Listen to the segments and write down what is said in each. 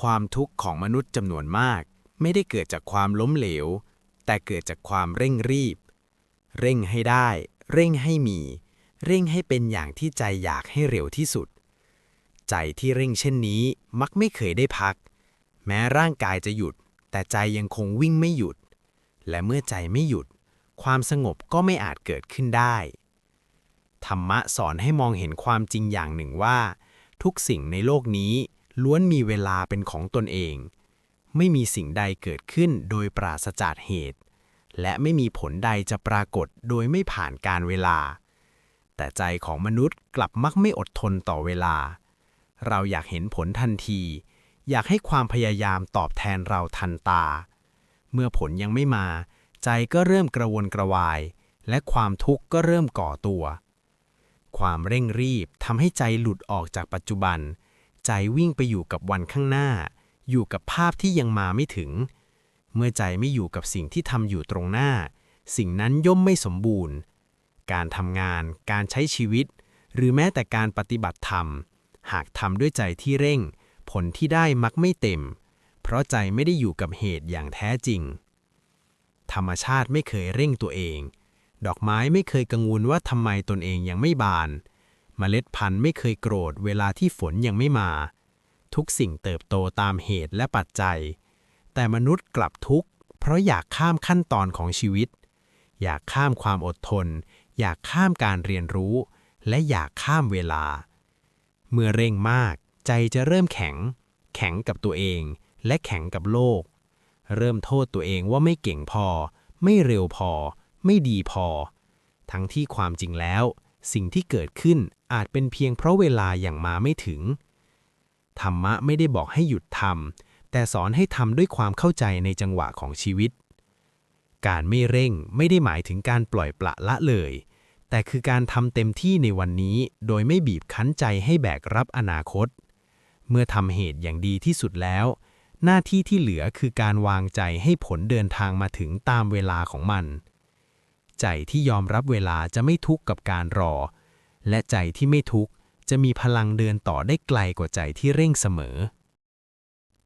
ความทุกข์ของมนุษย์จำนวนมาก ไม่ได้เกิดจากความล้มเหลว แต่เกิดจากความเร่งรีบ เร่งให้ได้ เร่งให้มี เร่งให้เป็นอย่างที่ใจอยากให้เร็วที่สุด ใจที่เร่งเช่นนี้มักไม่เคยได้พัก แม้ร่างกายจะหยุด แต่ใจยังคงวิ่งไม่หยุด และเมื่อใจไม่หยุด ความสงบก็ไม่อาจเกิดขึ้นได้ ธรรมะสอนให้มองเห็นความจริงอย่างหนึ่งว่า ทุกสิ่งในโลกนี้ ล้วนมีเวลาเป็นของตนเอง ไม่มีสิ่งใดเกิดขึ้นโดยปราศจากเหตุ และไม่มีผลใดจะปรากฏโดยไม่ผ่านการเวลา แต่ใจของมนุษย์กลับมักไม่อดทนต่อเวลา เราอยากเห็นผลทันที อยากให้ความพยายามตอบแทนเราทันตา เมื่อผลยังไม่มา ใจก็เริ่มกระวนกระวาย และความทุกข์ก็เริ่มก่อตัวความเร่งรีบทำให้ใจหลุดออกจากปัจจุบัน ใจวิ่งไปอยู่กับวันข้างหน้า อยู่กับภาพที่ยังมาไม่ถึง เมื่อใจไม่อยู่กับสิ่งที่ทำอยู่ตรงหน้า สิ่งนั้นย่อมไม่สมบูรณ์ การทำงาน การใช้ชีวิต หรือแม้แต่การปฏิบัติธรรม หากทำด้วยใจที่เร่ง ผลที่ได้มักไม่เต็ม เพราะใจไม่ได้อยู่กับเหตุอย่างแท้จริง ธรรมชาติไม่เคยเร่งตัวเอง ดอกไม้ไม่เคยกังวลว่าทำไมตนเองยังไม่บานเมล็ดพันธุ์ไม่เคยโกรธเวลาที่ฝนยังไม่มา ทุกสิ่งเติบโตตามเหตุและปัจจัย แต่มนุษย์กลับทุกข์ เพราะอยากข้ามขั้นตอนของชีวิต อยากข้ามความอดทน อยากข้ามการเรียนรู้ และอยากข้ามเวลา เมื่อเร่งมาก ใจจะเริ่มแข็ง แข็งกับตัวเอง และแข็งกับโลก เริ่มโทษตัวเองว่าไม่เก่งพอ ไม่เร็วพอ ไม่ดีพอ ทั้งที่ความจริงแล้ว สิ่งที่เกิดขึ้น อาจเป็นเพียงเพราะเวลาอย่างมาไม่ถึง ธรรมะไม่ได้บอกให้หยุดทำแต่สอนให้ทำด้วยความเข้าใจในจังหวะของชีวิต การไม่เร่งไม่ได้หมายถึงการปล่อยปละละเลย แต่คือการทำเต็มที่ในวันนี้โดยไม่บีบคั้นใจให้แบกรับอนาคต เมื่อทำเหตุอย่างดีที่สุดแล้ว หน้าที่ที่เหลือคือการวางใจให้ผลเดินทางมาถึงตามเวลาของมัน ใจที่ยอมรับเวลาจะไม่ทุกข์กับการรอ และใจที่ไม่ทุกข์จะมีพลังเดินต่อได้ไกลกว่าใจที่เร่งเสมอ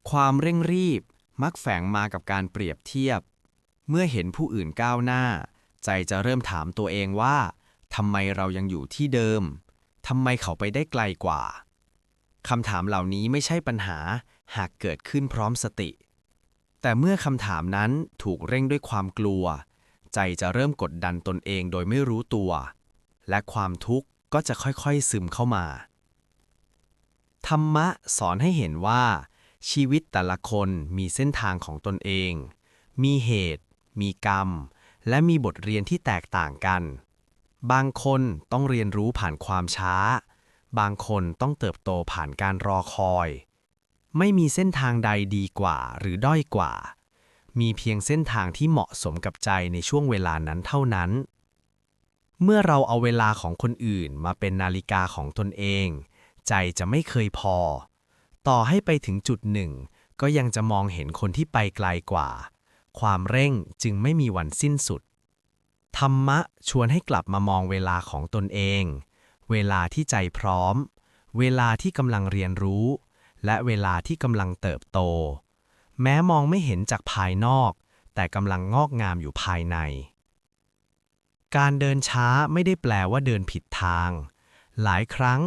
ความเร่งรีบมักแฝงมากับการเปรียบเทียบ เมื่อเห็นผู้อื่นก้าวหน้า ใจจะเริ่มถามตัวเองว่าทำไมเรายังอยู่ที่เดิมทำไมเขาไปได้ไกลกว่าคำถามเหล่านี้ไม่ใช่ปัญหาหากเกิดขึ้นพร้อมสติ แต่เมื่อคำถามนั้นถูกเร่งด้วยความกลัว ใจจะเริ่มกดดันตนเองโดยไม่รู้ตัว และความทุกข์ ก็จะค่อยๆซึมเข้ามา ธรรมะสอนให้เห็นว่า ชีวิตแต่ละคนมีเส้นทางของตนเอง มีเหตุ มีกรรม และมีบทเรียนที่แตกต่างกัน บางคนต้องเรียนรู้ผ่านความช้า บางคนต้องเติบโตผ่านการรอคอย ไม่มีเส้นทางใดดีกว่าหรือด้อยกว่า มีเพียงเส้นทางที่เหมาะสมกับใจในช่วงเวลานั้นเท่านั้น เมื่อเราเอาเวลาของคนอื่นมาเป็นนาฬิกาของตนเอง ใจจะไม่เคยพอ ต่อให้ไปถึงจุดหนึ่ง ก็ยังจะมองเห็นคนที่ไปไกลกว่า ความเร่งจึงไม่มีวันสิ้นสุด ธรรมะชวนให้กลับมามองเวลาของตนเอง เวลาที่ใจพร้อม เวลาที่กำลังเรียนรู้ และเวลาที่กำลังเติบโต แม้มองไม่เห็นจากภายนอก แต่กำลังงอกงามอยู่ภายใน การเดินช้าไม่ได้แปลว่าเดินผิดทาง หลายครั้ง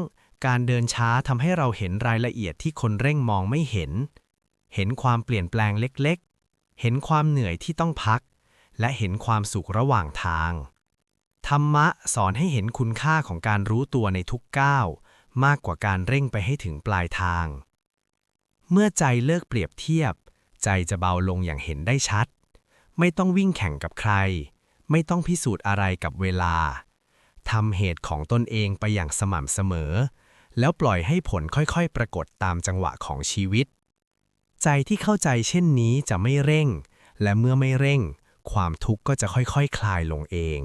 การเดินช้าทำให้เราเห็นรายละเอียดที่คนเร่งมองไม่เห็น เห็นความเปลี่ยนแปลงเล็กๆ เห็นความเหนื่อยที่ต้องพัก และเห็นความสุขระหว่างทาง ธรรมะสอนให้เห็นคุณค่าของการรู้ตัวในทุกก้าวมากกว่าการเร่งไปให้ถึงปลายทาง เมื่อใจเลิกเปรียบเทียบ ใจจะเบาลงอย่างเห็นได้ชัด ไม่ต้องวิ่งแข่งกับใคร ไม่ต้องพิสูจน์อะไรกับเวลาทำเหตุของตนเองไปอย่างสม่ำเสมอ แล้วปล่อยให้ผลค่อยๆ ปรากฏตามจังหวะของชีวิต ใจที่เข้าใจเช่นนี้จะไม่เร่ง และเมื่อไม่เร่ง ความทุกข์ก็จะค่อยๆคคลายลงเอง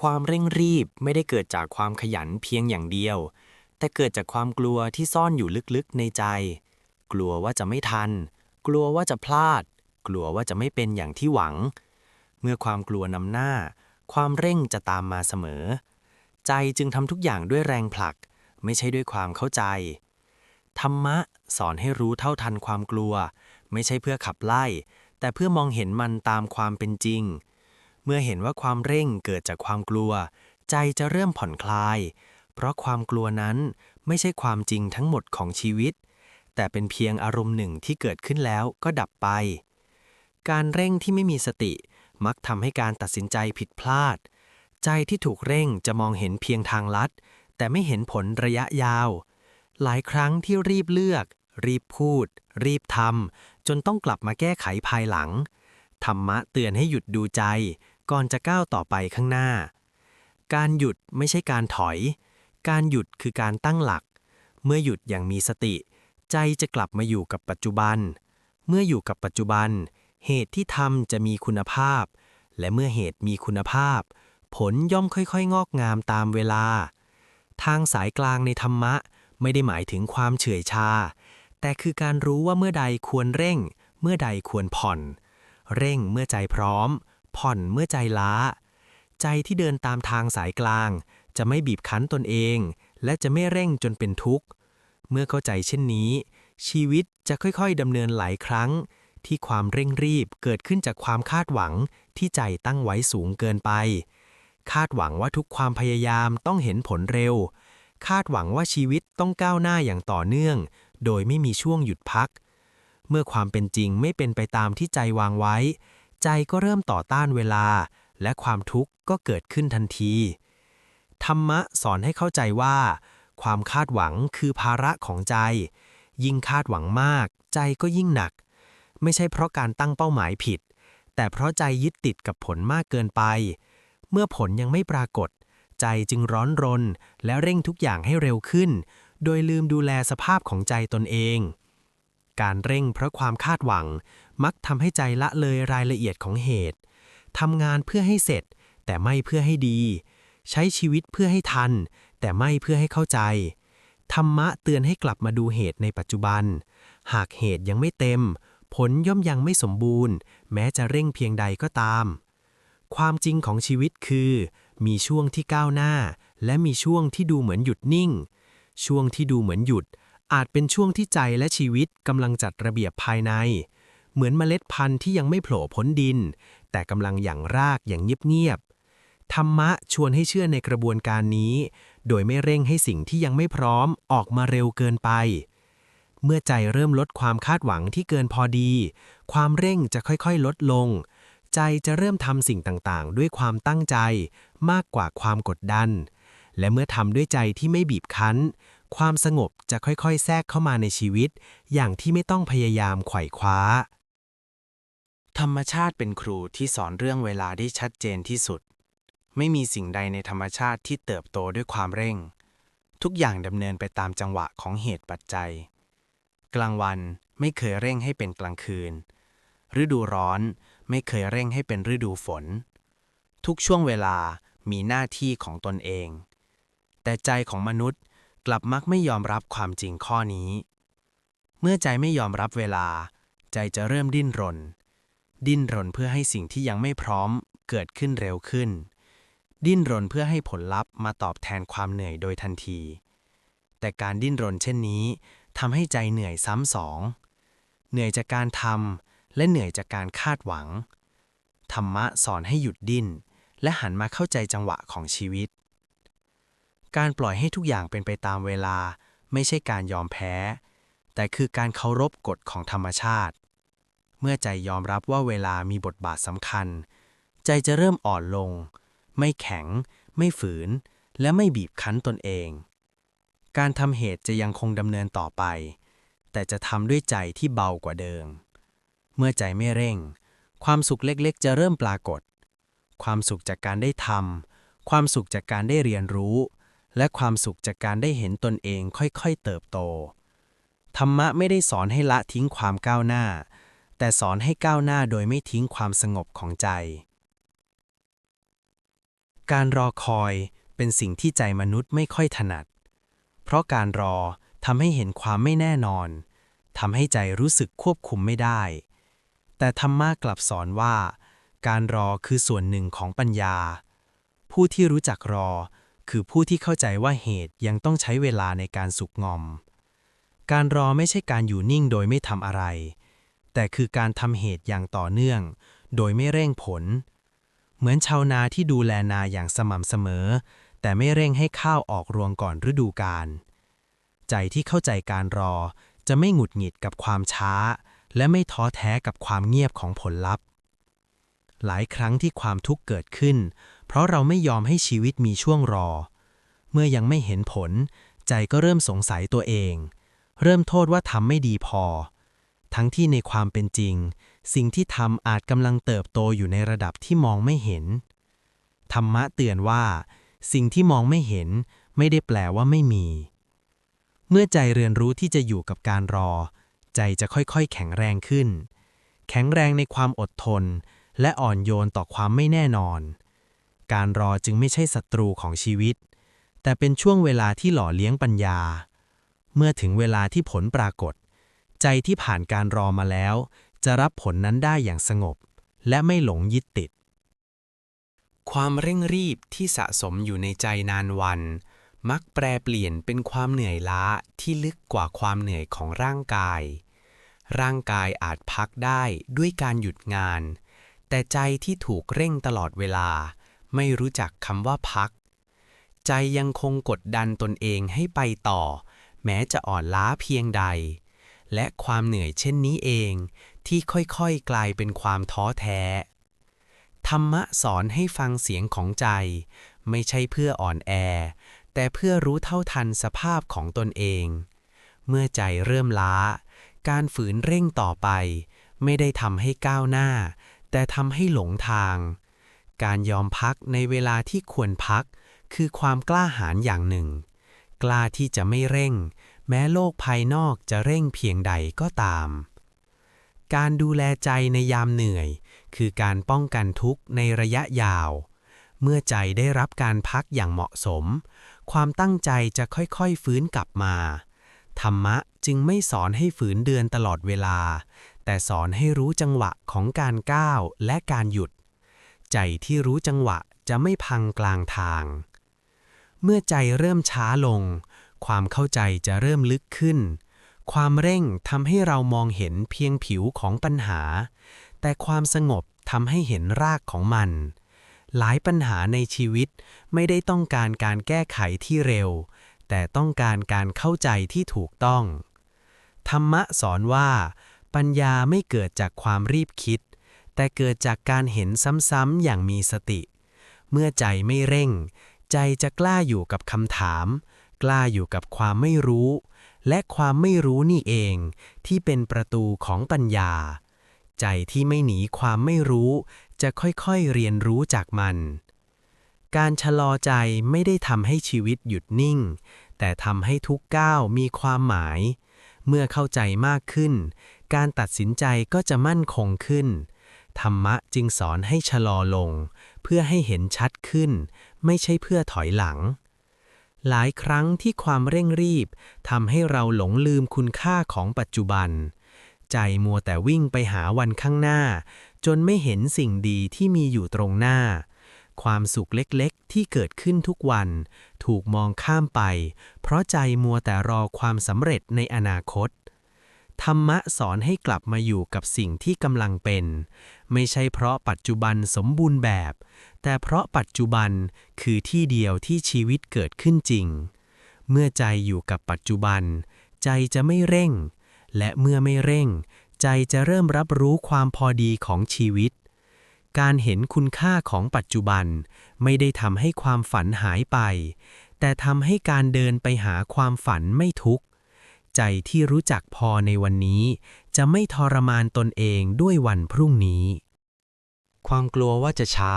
ความเร่งรีบไม่ได้เกิดจากความขยันเพียงอย่างเดียว แต่เกิดจากความกลัวที่ซ่อนอยู่ลึกๆในใจ กลัวว่าจะไม่ทัน กลัวว่าจะพลาด กลัวว่าจะไม่เป็นอย่างที่หวัง เมื่อความกลัวนำหน้า ความเร่งจะตามมาเสมอ ใจจึงทำทุกอย่างด้วยแรงผลัก ไม่ใช่ด้วยความเข้าใจ ธรรมะสอนให้รู้เท่าทันความกลัว ไม่ใช่เพื่อขับไล่ แต่เพื่อมองเห็นมันตามความเป็นจริง เมื่อเห็นว่าความเร่งเกิดจากความกลัว ใจจะเริ่มผ่อนคลาย เพราะความกลัวนั้นไม่ใช่ความจริงทั้งหมดของชีวิต แต่เป็นเพียงอารมณ์หนึ่งที่เกิดขึ้นแล้วก็ดับไป การเร่งที่ไม่มีสติ มักทำให้การตัดสินใจผิดพลาด ใจที่ถูกเร่งจะมองเห็นเพียงทางลัด แต่ไม่เห็นผลระยะยาว หลายครั้งที่รีบเลือก รีบพูด รีบทำจนต้องกลับมาแก้ไขภายหลัง ธรรมะเตือนให้หยุดดูใจ ก่อนจะก้าวต่อไปข้างหน้า การหยุดไม่ใช่การถอย การหยุดคือการตั้งหลัก เมื่อหยุดอย่างมีสติ ใจจะกลับมาอยู่กับปัจจุบัน เมื่ออยู่กับปัจจุบัน เหตุที่ทำจะมีคุณภาพ และเมื่อเหตุมีคุณภาพ ผลย่อมค่อยๆ งอกงามตามเวลา ทางสายกลางในธรรมะไม่ได้หมายถึงความเฉื่อยชา แต่คือการรู้ว่าเมื่อใดควรเร่ง เมื่อใดควรผ่อน เร่งเมื่อใจพร้อม ผ่อนเมื่อใจล้า ใจที่เดินตามทางสายกลาง จะไม่บีบคั้นตนเอง และจะไม่เร่งจนเป็นทุกข์ เมื่อเข้าใจเช่นนี้ ชีวิตจะค่อยๆดำเนินหลายครั้ง ที่ความเร่งรีบเกิดขึ้นจากความคาดหวังที่ใจตั้งไว้สูงเกินไป คาดหวังว่าทุกความพยายามต้องเห็นผลเร็ว คาดหวังว่าชีวิตต้องก้าวหน้าอย่างต่อเนื่อง โดยไม่มีช่วงหยุดพัก เมื่อความเป็นจริงไม่เป็นไปตามที่ใจวางไว้ ใจก็เริ่มต่อต้านเวลา และความทุกข์ก็เกิดขึ้นทันที ธรรมะสอนให้เข้าใจว่า ความคาดหวังคือภาระของใจ ยิ่งคาดหวังมาก ใจก็ยิ่งหนัก ไม่ใช่เพราะการตั้งเป้าหมายผิด แต่เพราะใจยึดติดกับผลมากเกินไป เมื่อผลยังไม่ปรากฏ ใจจึงร้อนรน และเร่งทุกอย่างให้เร็วขึ้น โดยลืมดูแลสภาพของใจตนเอง การเร่งเพราะความคาดหวัง มักทำให้ใจละเลยรายละเอียดของเหตุทำงานเพื่อให้เสร็จ แต่ไม่เพื่อให้ดี ใช้ชีวิตเพื่อให้ทัน แต่ไม่เพื่อให้เข้าใจธรรมะเตือนให้กลับมาดูเหตุในปัจจุบัน หากเหตุยังไม่เต็ม ผลย่อมยังไม่สมบูรณ์ แม้จะเร่งเพียงใดก็ตาม ความจริงของชีวิตคือ มีช่วงที่ก้าวหน้า และมีช่วงที่ดูเหมือนหยุดนิ่ง ช่วงที่ดูเหมือนหยุด อาจเป็นช่วงที่ใจและชีวิตกำลังจัดระเบียบภายใน เหมือนเมล็ดพันธุ์ที่ยังไม่โผล่พ้นดิน แต่กำลังหยั่งรากอย่างเงียบๆธรรมะชวนให้เชื่อในกระบวนการนี้ โดยไม่เร่งให้สิ่งที่ยังไม่พร้อมออกมาเร็วเกินไป เมื่อใจเริ่มลดความคาดหวังที่เกินพอดี ความเร่งจะค่อยๆ ลดลง ใจจะเริ่มทำสิ่งต่างๆ ด้วยความตั้งใจ มากกว่าความกดดัน และเมื่อทำด้วยใจที่ไม่บีบคั้น ความสงบจะค่อยๆ แทรกเข้ามาในชีวิต อย่างที่ไม่ต้องพยายามไขว่คว้า ธรรมชาติเป็นครูที่สอนเรื่องเวลาได้ชัดเจนที่สุด ไม่มีสิ่งใดในธรรมชาติที่เติบโตด้วยความเร่ง ทุกอย่างดำเนินไปตามจังหวะของเหตุปัจจัย กลางวันไม่เคยเร่งให้เป็นกลางคืน ฤดูร้อนไม่เคยเร่งให้เป็นฤดูฝน ทุกช่วงเวลามีหน้าที่ของตนเอง แต่ใจของมนุษย์กลับมักไม่ยอมรับความจริงข้อนี้ เมื่อใจไม่ยอมรับเวลา ใจจะเริ่มดิ้นรน ดิ้นรนเพื่อให้สิ่งที่ยังไม่พร้อมเกิดขึ้นเร็วขึ้น ดิ้นรนเพื่อให้ผลลัพธ์มาตอบแทนความเหนื่อยโดยทันที แต่การดิ้นรนเช่นนี้ ทำให้ใจเหนื่อยซ้ำสอง เหนื่อยจากการทำและเหนื่อยจากการคาดหวัง ธรรมะสอนให้หยุดดิ้น และหันมาเข้าใจจังหวะของชีวิต การปล่อยให้ทุกอย่างเป็นไปตามเวลา ไม่ใช่การยอมแพ้ แต่คือการเคารพกฎของธรรมชาติ เมื่อใจยอมรับว่าเวลามีบทบาทสำคัญ ใจจะเริ่มอ่อนลง ไม่แข็ง ไม่ฝืน และไม่บีบคั้นตนเอง การทำเหตุจะยังคงดำเนินต่อไป แต่จะทำด้วยใจที่เบากว่าเดิม เมื่อใจไม่เร่ง ความสุขเล็กๆ จะเริ่มปรากฏ ความสุขจากการได้ทำความสุขจากการได้เรียนรู้ และความสุขจากการได้เห็นตนเองค่อยๆ เติบโต ธรรมะไม่ได้สอนให้ละทิ้งความก้าวหน้า แต่สอนให้ก้าวหน้าโดยไม่ทิ้งความสงบของใจ การรอคอยเป็นสิ่งที่ใจมนุษย์ไม่ค่อยถนัด เพราะการรอทำให้เห็นความไม่แน่นอนทำให้ใจรู้สึกควบคุมไม่ได้ แต่ธรรมะกลับสอนว่า การรอคือส่วนหนึ่งของปัญญา ผู้ที่รู้จักรอ คือผู้ที่เข้าใจว่าเหตุยังต้องใช้เวลาในการสุกงอม การรอไม่ใช่การอยู่นิ่งโดยไม่ทำอะไร แต่คือการทำเหตุอย่างต่อเนื่อง โดยไม่เร่งผล เหมือนชาวนาที่ดูแลนาอย่างสม่ำเสมอ แต่ไม่เร่งให้ข้าวออกรวงก่อนฤดูกาล ใจที่เข้าใจการรอจะไม่หงุดหงิดกับความช้า และไม่ท้อแท้กับความเงียบของผลลัพธ์ หลายครั้งที่ความทุกข์เกิดขึ้น เพราะเราไม่ยอมให้ชีวิตมีช่วงรอ เมื่อยังไม่เห็นผล ใจก็เริ่มสงสัยตัวเอง เริ่มโทษว่าทำไม่ดีพอ ทั้งที่ในความเป็นจริง สิ่งที่ทำอาจกำลังเติบโตอยู่ในระดับที่มองไม่เห็น ธรรมะเตือนว่า สิ่งที่มองไม่เห็นไม่ได้แปลว่าไม่มี เมื่อใจเรียนรู้ที่จะอยู่กับการรอ ใจจะค่อยๆ แข็งแรงขึ้น แข็งแรงในความอดทน และอ่อนโยนต่อความไม่แน่นอน การรอจึงไม่ใช่ศัตรูของชีวิต แต่เป็นช่วงเวลาที่หล่อเลี้ยงปัญญา เมื่อถึงเวลาที่ผลปรากฏ ใจที่ผ่านการรอมาแล้ว จะรับผลนั้นได้อย่างสงบ และไม่หลงยึดติด ความเร่งรีบที่สะสมอยู่ในใจนานวัน มักแปรเปลี่ยนเป็นความเหนื่อยล้าที่ลึกกว่าความเหนื่อยของร่างกาย ร่างกายอาจพักได้ด้วยการหยุดงาน แต่ใจที่ถูกเร่งตลอดเวลา ไม่รู้จักคำว่าพัก ใจยังคงกดดันตนเองให้ไปต่อ แม้จะอ่อนล้าเพียงใด และความเหนื่อยเช่นนี้เอง ที่ค่อยๆกลายเป็นความท้อแท้ ธรรมะสอนให้ฟังเสียงของใจ ไม่ใช่เพื่ออ่อนแอ แต่เพื่อรู้เท่าทันสภาพของตนเอง เมื่อใจเริ่มล้า การฝืนเร่งต่อไป ไม่ได้ทำให้ก้าวหน้า แต่ทำให้หลงทาง การยอมพักในเวลาที่ควรพัก คือความกล้าหาญอย่างหนึ่ง กล้าที่จะไม่เร่ง แม้โลกภายนอกจะเร่งเพียงใดก็ตาม การดูแลใจในยามเหนื่อย คือการป้องกันทุกข์ในระยะยาว เมื่อใจได้รับการพักอย่างเหมาะสม ความตั้งใจจะค่อยๆฟื้นกลับมา ธรรมะจึงไม่สอนให้ฝืนเดือนตลอดเวลา แต่สอนให้รู้จังหวะของการก้าวและการหยุด ใจที่รู้จังหวะจะไม่พังกลางทาง เมื่อใจเริ่มช้าลง ความเข้าใจจะเริ่มลึกขึ้นความเร่งทำให้เรามองเห็นเพียงผิวของปัญหา แต่ความสงบทำให้เห็นรากของมัน หลายปัญหาในชีวิตไม่ได้ต้องการการแก้ไขที่เร็ว แต่ต้องการการเข้าใจที่ถูกต้อง ธรรมะสอนว่า ปัญญาไม่เกิดจากความรีบคิด แต่เกิดจากการเห็นซ้ำๆอย่างมีสติ เมื่อใจไม่เร่ง ใจจะกล้าอยู่กับคำถาม กล้าอยู่กับความไม่รู้ และความไม่รู้นี่เอง ที่เป็นประตูของปัญญา ใจที่ไม่หนีความไม่รู้ จะค่อยๆเรียนรู้จากมัน การชะลอใจไม่ได้ทำให้ชีวิตหยุดนิ่ง แต่ทำให้ทุกก้าวมีความหมาย เมื่อเข้าใจมากขึ้น การตัดสินใจก็จะมั่นคงขึ้น ธรรมะจึงสอนให้ชะลอลง เพื่อให้เห็นชัดขึ้น ไม่ใช่เพื่อถอยหลังหลายครั้งที่ความเร่งรีบทำให้เราหลงลืมคุณค่าของปัจจุบัน ใจมัวแต่วิ่งไปหาวันข้างหน้า จนไม่เห็นสิ่งดีที่มีอยู่ตรงหน้า ความสุขเล็กๆ ที่เกิดขึ้นทุกวัน ถูกมองข้ามไป เพราะใจมัวแต่รอความสำเร็จในอนาคต ธรรมะสอนให้กลับมาอยู่กับสิ่งที่กำลังเป็น ไม่ใช่เพราะปัจจุบันสมบูรณ์แบบ แต่เพราะปัจจุบันคือที่เดียวที่ชีวิตเกิดขึ้นจริง เมื่อใจอยู่กับปัจจุบัน ใจจะไม่เร่ง และเมื่อไม่เร่ง ใจจะเริ่มรับรู้ความพอดีของชีวิต การเห็นคุณค่าของปัจจุบัน ไม่ได้ทำให้ความฝันหายไป แต่ทำให้การเดินไปหาความฝันไม่ทุกข์ ใจที่รู้จักพอในวันนี้ จะไม่ทรมานตนเองด้วยวันพรุ่งนี้ ความกลัวว่าจะช้า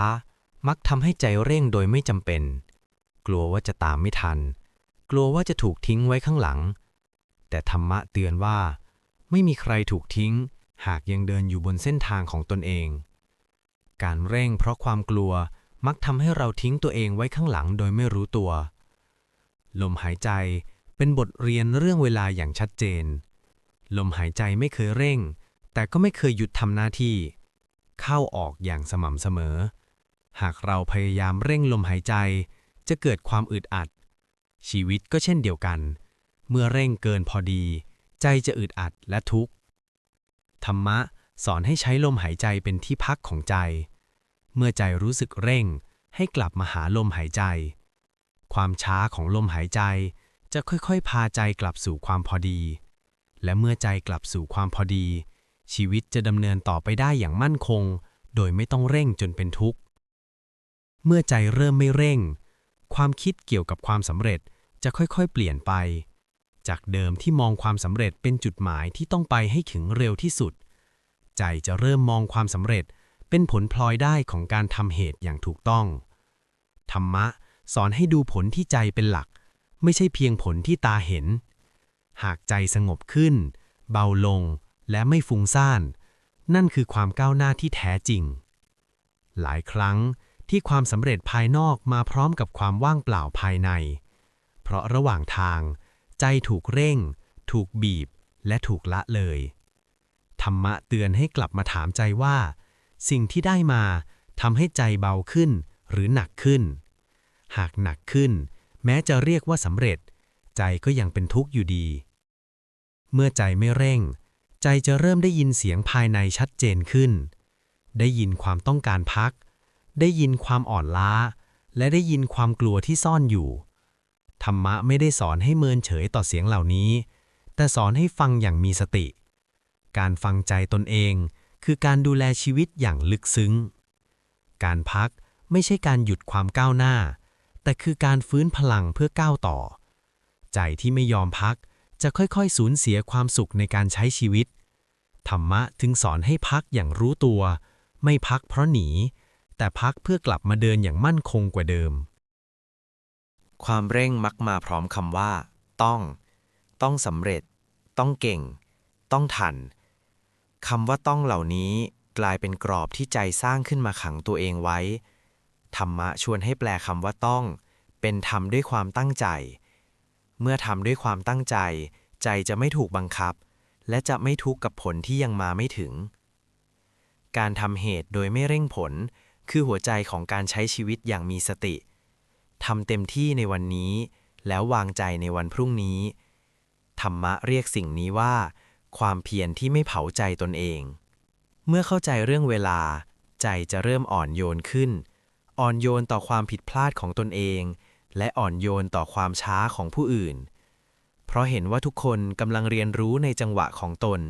มักทำให้ใจเร่งโดยไม่จำเป็น กลัวว่าจะตามไม่ทัน กลัวว่าจะถูกทิ้งไว้ข้างหลัง แต่ธรรมะเตือนว่า ไม่มีใครถูกทิ้ง หากยังเดินอยู่บนเส้นทางของตนเอง การเร่งเพราะความกลัวมักทำให้เราทิ้งตัวเองไว้ข้างหลังโดยไม่รู้ตัว ลมหายใจเป็นบทเรียนเรื่องเวลาอย่างชัดเจน ลมหายใจไม่เคยเร่ง แต่ก็ไม่เคยหยุดทำหน้าที่ เข้าออกอย่างสม่ำเสมอ หากเราพยายามเร่งลมหายใจ จะเกิดความอึดอัด ชีวิตก็เช่นเดียวกัน เมื่อเร่งเกินพอดี ใจจะอึดอัดและทุกข์ ธรรมะสอนให้ใช้ลมหายใจเป็นที่พักของใจ เมื่อใจรู้สึกเร่งให้กลับมาหาลมหายใจ ความช้าของลมหายใจจะค่อยๆ พาใจกลับสู่ความพอดี และเมื่อใจกลับสู่ความพอดี ชีวิตจะดำเนินต่อไปได้อย่างมั่นคง โดยไม่ต้องเร่งจนเป็นทุกข์ เมื่อใจเริ่มไม่เร่ง ความคิดเกี่ยวกับความสำเร็จจะค่อยๆ เปลี่ยนไป จากเดิมที่มองความสำเร็จเป็นจุดหมายที่ต้องไปให้ถึงเร็วที่สุด ใจจะเริ่มมองความสำเร็จเป็นผลพลอยได้ของการทำเหตุอย่างถูกต้อง ธรรมะสอนให้ดูผลที่ใจเป็นหลัก ไม่ใช่เพียงผลที่ตาเห็น หากใจสงบขึ้น เบาลงและไม่ฟุ้งซ่าน นั่นคือความก้าวหน้าที่แท้จริง หลายครั้งที่ความสำเร็จภายนอกมาพร้อมกับความว่างเปล่าภายใน เพราะระหว่างทาง ใจถูกเร่ง ถูกบีบ และถูกละเลย ธรรมะเตือนให้กลับมาถามใจว่า สิ่งที่ได้มาทำให้ใจเบาขึ้นหรือหนักขึ้น หากหนักขึ้น แม้จะเรียกว่าสำเร็จ ใจก็ยังเป็นทุกข์อยู่ดี เมื่อใจไม่เร่ง ใจจะเริ่มได้ยินเสียงภายในชัดเจนขึ้น ได้ยินความต้องการพัก ได้ยินความอ่อนล้า และได้ยินความกลัวที่ซ่อนอยู่ ธรรมะไม่ได้สอนให้เมินเฉยต่อเสียงเหล่านี้ แต่สอนให้ฟังอย่างมีสติ การฟังใจตนเอง คือการดูแลชีวิตอย่างลึกซึ้ง การพักไม่ใช่การหยุดความก้าวหน้า แต่คือการฟื้นพลังเพื่อก้าวต่อ ใจที่ไม่ยอมพักจะค่อยๆ สูญเสียความสุขในการใช้ชีวิต ธรรมะถึงสอนให้พักอย่างรู้ตัว ไม่พักเพราะหนี แต่พักเพื่อกลับมาเดินอย่างมั่นคงกว่าเดิม ความเร่งมักมาพร้อมคำว่า ต้อง ต้องสำเร็จ ต้องเก่ง ต้องทันคำว่าต้องเหล่านี้กลายเป็นกรอบที่ใจสร้างขึ้นมาขังตัวเองไว้ ธรรมะชวนให้แปลคำว่าต้อง เป็นทำด้วยความตั้งใจ เมื่อทำด้วยความตั้งใจ ใจจะไม่ถูกบังคับ และจะไม่ทุกข์กับผลที่ยังมาไม่ถึง การทำเหตุโดยไม่เร่งผล คือหัวใจของการใช้ชีวิตอย่างมีสติ ทำเต็มที่ในวันนี้ แล้ววางใจในวันพรุ่งนี้ ธรรมะเรียกสิ่งนี้ว่า ความเพียรที่ไม่เผาใจตนเอง เมื่อเข้าใจเรื่องเวลา ใจจะเริ่มอ่อนโยนขึ้น อ่อนโยนต่อความผิดพลาดของตนเอง และอ่อนโยนต่อความช้าของผู้อื่น เพราะเห็นว่าทุกคนกำลังเรียนรู้ในจังหวะของตน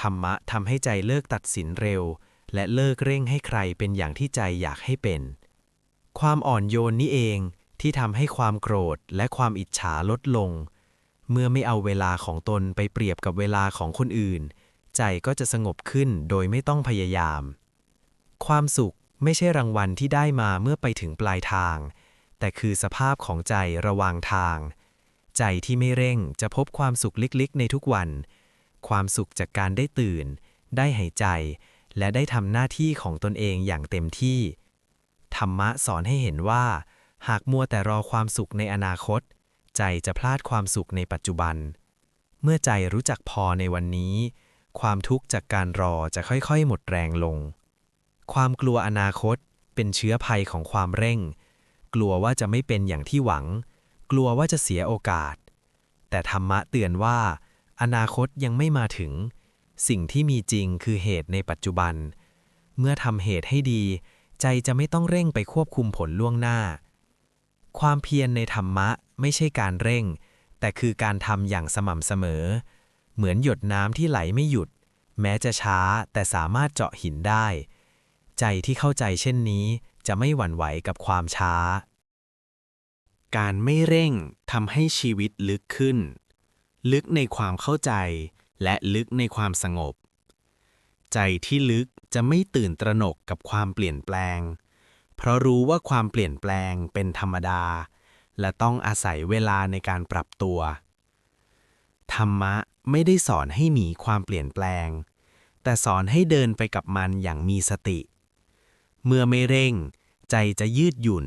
ธรรมะทำให้ใจเลิกตัดสินเร็ว และเลิกเร่งให้ใครเป็นอย่างที่ใจอยากให้เป็น ความอ่อนโยนนี้เองที่ทำให้ความโกรธและความอิจฉาลดลง เมื่อไม่เอาเวลาของตนไปเปรียบกับเวลาของคนอื่น ใจก็จะสงบขึ้นโดยไม่ต้องพยายาม ความสุขไม่ใช่รางวัลที่ได้มาเมื่อไปถึงปลายทาง แต่คือสภาพของใจระหว่างทาง ใจที่ไม่เร่งจะพบความสุขลิกๆ ในทุกวัน ความสุขจากการได้ตื่น ได้หายใจ และได้ทำหน้าที่ของตนเองอย่างเต็มที่ ธรรมะสอนให้เห็นว่า หากมัวแต่รอความสุขในอนาคต ใจจะพลาดความสุขในปัจจุบัน เมื่อใจรู้จักพอในวันนี้ ความทุกข์จากการรอจะค่อยๆ หมดแรงลง ความกลัวอนาคตเป็นเชื้อภัยของความเร่ง กลัวว่าจะไม่เป็นอย่างที่หวัง กลัวว่าจะเสียโอกาส แต่ธรรมะเตือนว่า อนาคตยังไม่มาถึง สิ่งที่มีจริงคือเหตุในปัจจุบัน เมื่อทำเหตุให้ดี ใจจะไม่ต้องเร่งไปควบคุมผลล่วงหน้า ความเพียรในธรรมะไม่ใช่การเร่ง แต่คือการทำอย่างสม่ำเสมอ เหมือนหยดน้ำที่ไหลไม่หยุด แม้จะช้าแต่สามารถเจาะหินได้ ใจที่เข้าใจเช่นนี้จะไม่หวั่นไหวกับความช้า การไม่เร่งทำให้ชีวิตลึกขึ้น ลึกในความเข้าใจและลึกในความสงบ ใจที่ลึก จะไม่ตื่นตระหนกกับความเปลี่ยนแปลง เพราะรู้ว่าความเปลี่ยนแปลงเป็นธรรมดา และต้องอาศัยเวลาในการปรับตัว ธรรมะไม่ได้สอนให้หนีความเปลี่ยนแปลง แต่สอนให้เดินไปกับมันอย่างมีสติ เมื่อไม่เร่ง ใจจะยืดหยุ่น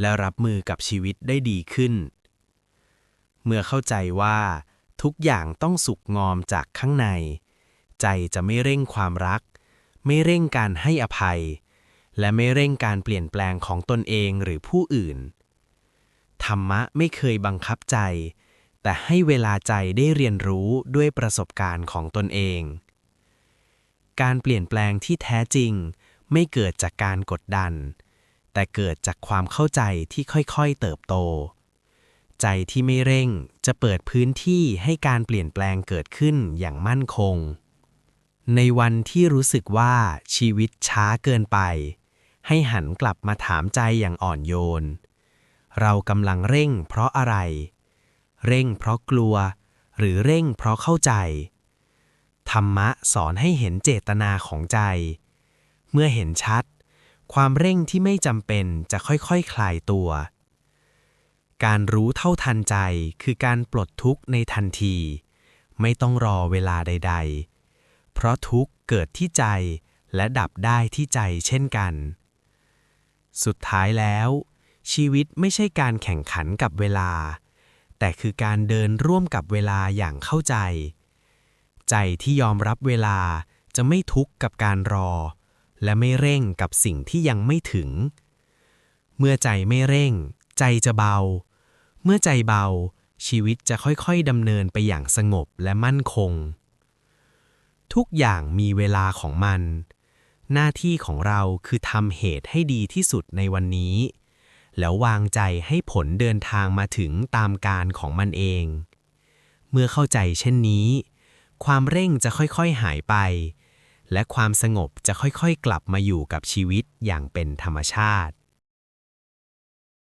และรับมือกับชีวิตได้ดีขึ้น เมื่อเข้าใจว่า ทุกอย่างต้องสุกงอมจากข้างใน ใจจะไม่เร่งความรัก ไม่เร่งการให้อภัย และไม่เร่งการเปลี่ยนแปลงของตนเองหรือผู้อื่น ธรรมะไม่เคยบังคับใจ แต่ให้เวลาใจได้เรียนรู้ด้วยประสบการณ์ของตนเอง การเปลี่ยนแปลงที่แท้จริง ไม่เกิดจากการกดดัน แต่เกิดจากความเข้าใจที่ค่อยๆเติบโต ใจที่ไม่เร่งจะเปิดพื้นที่ให้การเปลี่ยนแปลงเกิดขึ้นอย่างมั่นคง ในวันที่รู้สึกว่าชีวิตช้าเกินไป ให้หันกลับมาถามใจอย่างอ่อนโยน เรากำลังเร่งเพราะอะไร เร่งเพราะกลัว หรือเร่งเพราะเข้าใจ ธรรมะสอนให้เห็นเจตนาของใจ เมื่อเห็นชัด ความเร่งที่ไม่จำเป็นจะค่อยๆคคลายตัว การรู้เท่าทันใจคือการปลดทุกข์ในทันที ไม่ต้องรอเวลาใด ๆ เพราะทุกข์เกิดที่ใจและดับได้ที่ใจเช่นกัน สุดท้ายแล้ว ชีวิตไม่ใช่การแข่งขันกับเวลา แต่คือการเดินร่วมกับเวลาอย่างเข้าใจ ใจที่ยอมรับเวลาจะไม่ทุกข์กับการรอ และไม่เร่งกับสิ่งที่ยังไม่ถึง เมื่อใจไม่เร่ง ใจจะเบา เมื่อใจเบา ชีวิตจะค่อยๆดำเนินไปอย่างสงบและมั่นคง ทุกอย่างมีเวลาของมัน หน้าที่ของเราคือทำเหตุให้ดีที่สุดในวันนี้ แล้ววางใจให้ผลเดินทางมาถึงตามการของมันเอง เมื่อเข้าใจเช่นนี้ ความเร่งจะค่อยๆหายไป และความสงบจะค่อยๆกลับมาอยู่กับชีวิตอย่างเป็นธรรมชาติ